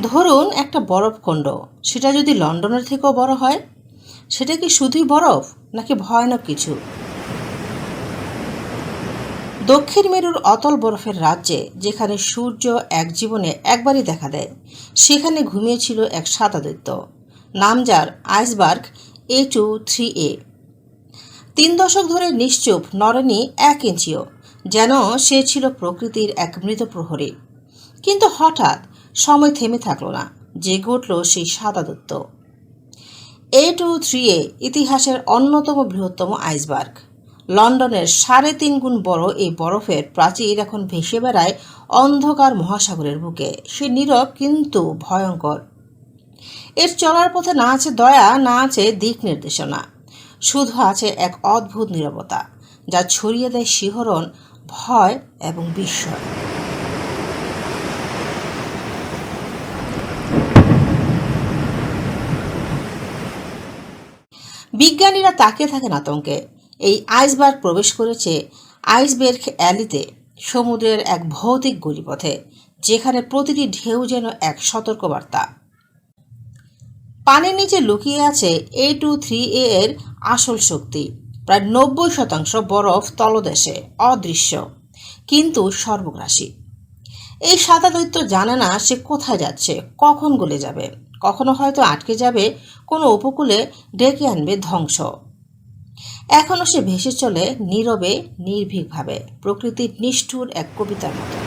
ধরুন একটা বরফখণ্ড সেটা যদি লন্ডনের থেকেও বড় হয়, সেটা কি শুধুই বরফ, নাকি ভয়ানক কিছু? দক্ষিণ মেরুর অতল বরফের রাজ্যে, যেখানে সূর্য এক জীবনে একবারই দেখা দেয়, সেখানে ঘুমিয়েছিল এক সাদা দৈত্য নাম যার, iceberg A two three A. তিন দশক ধরে নিশ্চুপ নরেনি এক ইঞ্চিও, যেন সে ছিল প্রকৃতির এক মৃত প্রহরী। কিন্তু হঠাৎ সময় থেমে থাকল না জেগে উঠল সেই সাদা দত্ত। এ টু থ্রি এ ইতিহাসের অন্যতম বৃহত্তম আইসবার্গ। লন্ডনের সাড়ে তিন গুণ বড় এই বরফের প্রাচীর এখন ভেসে বেড়ায় অন্ধকার মহাসাগরের বুকে। সে নীরব কিন্তু ভয়ঙ্কর। এর চলার পথে না আছে দয়া, না আছে দিক নির্দেশনা। শুধু আছে এক অদ্ভুত নীরবতা, যা ছড়িয়ে দেয় শিহরণ, ভয় এবং বিস্ময়। বিজ্ঞানীরা তাকিয়ে থাকেন আতঙ্কে। এই আইসবার্গ প্রবেশ করেছে আইসবের্গ অ্যালিতে, সমুদ্রের এক ভৌতিক গলিপথে, যেখানে প্রতিটি ঢেউ যেন এক সতর্কবার্তা। পানির নিচে লুকিয়ে আছে এ টু থ্রি এ এর আসল শক্তি। প্রায় নব্বই শতাংশ বরফ তলদেশে, অদৃশ্য, কিন্তু সর্বগ্রাসী। এই সাদা দৈত্য জানে না সে কোথায় যাচ্ছে, কখন গলে যাবে, কখনো হয়তো আটকে যাবে কোনো উপকূলে ডেকে আনবে ধ্বংস। এখনও সে ভেসে চলে নীরবে, নির্ভীকভাবে, প্রকৃতির নিষ্ঠুর এক কবিতার মতো।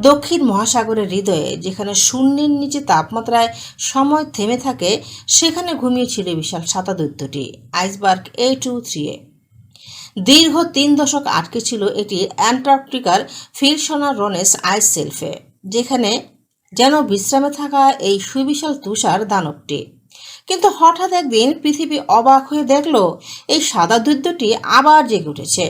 দক্ষিণ মহাসাগরের হৃদয়ে, যেখানে শূন্যের নিচে তাপমাত্রায় সময় থেমে থাকে, সেখানে ঘুমিয়েছিল বিশাল সাতা দৈত্যটি iceberg A two three A. দীর্ঘ তিন দশক আটকে ছিল এটি অ্যান্টার্কটিকার ফিলসোনা রনেস আইস সেলফে, যেখানে যেন বিশ্রামে থাকা এই সুবিশাল তুষার দানবটি। কিন্তু হঠাৎ একদিন পৃথিবী অবাক হয়ে দেখল, এই সাদা দৈত্যটি আবার জেগে উঠেছে।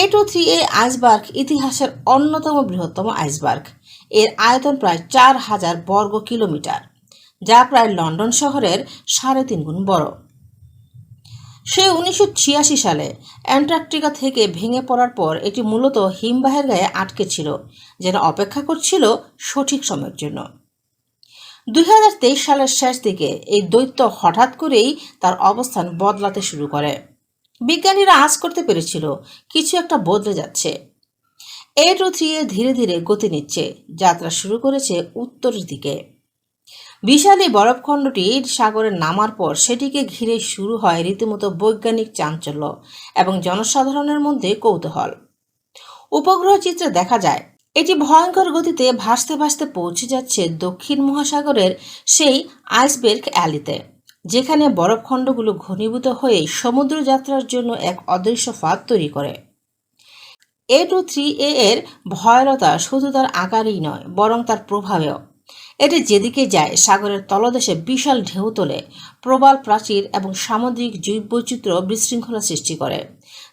A two three A iceberg ইতিহাসের অন্যতম বৃহত্তম আইসবার্গ। এর আয়তন প্রায় চার হাজার বর্গ কিলোমিটার, যা প্রায় লন্ডন শহরের সাড়ে তিন গুণ বড়। সে উনিশশো ছিয়াশি সালে অ্যান্টার্কটিকা থেকে ভেঙে পড়ার পর এটি মূলত হিমবাহের গায়ে আটকে ছিল যেন অপেক্ষা করছিল সঠিক সময়ের জন্য। দুই হাজার তেইশ সালের শেষ দিকে এই দৈত্য হঠাৎ করেই তার অবস্থান বদলাতে শুরু করে। বিজ্ঞানীরা আজ করতে পেরেছিল, কিছু একটা বদলে যাচ্ছে। এ টু থ্রি ধীরে ধীরে গতি নিচ্ছে, যাত্রা শুরু করেছে উত্তরের দিকে। বিশাল এই বরফখণ্ডটি সাগরে নামার পর সেটিকে ঘিরে শুরু হয় রীতিমতো বৈজ্ঞানিক চাঞ্চল্য এবং জনসাধারণের মধ্যে কৌতূহল। উপগ্রহ চিত্রে দেখা যায়, এটি ভয়ঙ্কর গতিতে ভাসতে ভাসতে পৌঁছে যাচ্ছে দক্ষিণ মহাসাগরের সেই আইসবের্গ অ্যালিতে, যেখানে বরফখণ্ডগুলো ঘনীভূত হয়ে সমুদ্র যাত্রার জন্য এক অদৃশ্য ফাঁদ তৈরি করে। এ টু থ্রি এ এর ভয়ালতা শুধু তার আকারেই নয়, বরং তার প্রভাবেও। এটি যেদিকে যায়, সাগরের তলদেশে বিশাল ঢেউ তোলে, প্রবাল, প্রাচীর এবং সামুদ্রিক জীববৈচিত্র্য বিশৃঙ্খলা সৃষ্টি করে।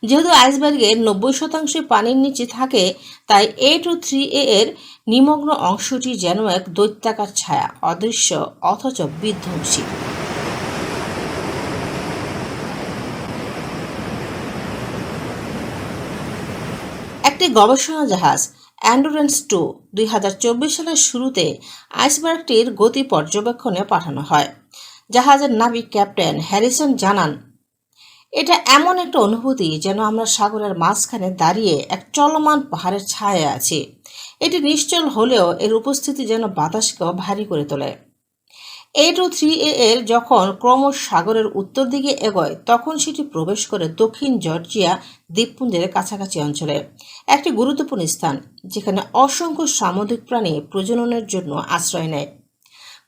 যেহেতু আইসবার্গের নব্বই শতাংশ পানির নিচে থাকে, তাই এ টু থ্রি এ এর নিমগ্ন অংশটি যেন এক দৈত্যাকার ছায়া, অদৃশ্য অথচ বিধ্বংসী। একটি গবেষণা জাহাজ অ্যান্ডুরেন্স টু দুই হাজার চব্বিশ সালের শুরুতে আইসবার্গটির গতি পর্যবেক্ষণে পাঠানো হয়। জাহাজের নাবিক ক্যাপ্টেন হ্যারিসন জানান, এটা এমন একটা অনুভূতি যেন আমরা সাগরের মাঝখানে দাঁড়িয়ে এক চলমান পাহাড়ের ছায়া আছি। এটি নিশ্চল হলেও এর উপস্থিতি যেন বাতাসকেও ভারী করে তোলে। এ টু থ্রি এ এর যখন ক্রমশ সাগরের উত্তর দিকে এগোয়, তখন সেটি প্রবেশ করে দক্ষিণ জর্জিয়া দ্বীপপুঞ্জের কাছাকাছি অঞ্চলে। একটি গুরুত্বপূর্ণ স্থান, যেখানে অসংখ্য সামুদ্রিক প্রাণী প্রজননের জন্য আশ্রয় নেয়।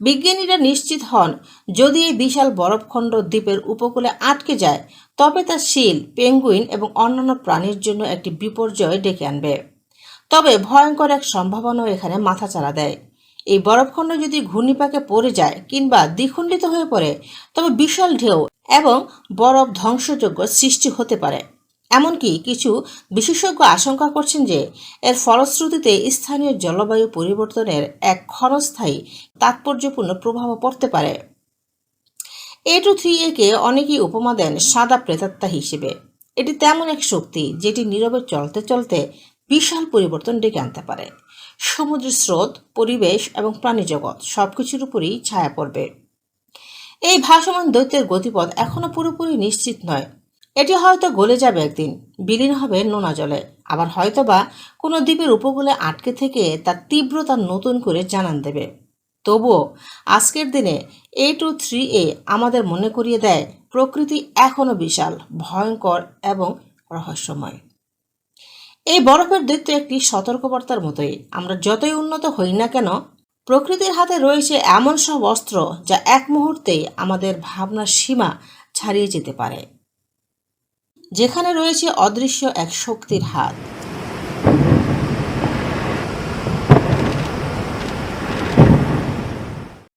বিজ্ঞানীরা নিশ্চিত হন, যদি এই বিশাল বরফখণ্ড দ্বীপের উপকূলে আটকে যায়, তবে তা শিল, পেঙ্গুইন এবং অন্যান্য প্রাণীর জন্য একটি বিপর্যয় ডেকে আনবে। তবে ভয়ঙ্কর এক সম্ভাবনাও এখানে মাথা মাথাচাড়া দেয়। এই বরফখণ্ড যদি ঘূর্ণিপাকে পড়ে যায় কিংবা দ্বিখণ্ডিত হয়ে পড়ে, তবে বিশাল ঢেউ এবং বরফ ধ্বংসযোগ্য সৃষ্টি হতে পারে। এমনকি কিছু বিশেষজ্ঞ আশঙ্কা করছেন যে, এর ফলশ্রুতিতে স্থানীয় জলবায়ু পরিবর্তনের এক ক্ষণস্থায়ী তাৎপর্যপূর্ণ প্রভাবও পড়তে পারে। এ টু থ্রি একে অনেকেই উপমা দেন সাদা প্রেতাত্মা হিসেবে। এটি তেমন এক শক্তি যেটি নীরবে চলতে চলতে বিশাল পরিবর্তন ডেকে আনতে পারে। সমুদ্রের স্রোত, পরিবেশ এবং প্রাণীজগৎ সবকিছুর উপরই ছায়া পড়বে। এই ভাসমান দৈত্যের গতিপথ এখনও পুরোপুরি নিশ্চিত নয়। এটি হয়তো গলে যাবে একদিন, বিলীন হবে নোনা জলে। আবার হয়তোবা কোনো দ্বীপের উপকূলে আটকে থেকে তার তীব্রতা নতুন করে জানান দেবে। তবুও আজকের দিনে এ টু থ্রি এ আমাদের মনে করিয়ে দেয়, প্রকৃতি এখনও বিশাল, ভয়ঙ্কর এবং রহস্যময়। এই বরফের দৈত্য একটি সতর্কবার্তার মতোই। আমরা যতই উন্নত হই না কেন, প্রকৃতির হাতে রয়েছে এমন সব অস্ত্র যা এক মুহূর্তে আমাদের ভাবনার সীমা ছাড়িয়ে যেতে পারে। যেখানে রয়েছে অদৃশ্য এক শক্তির হাত।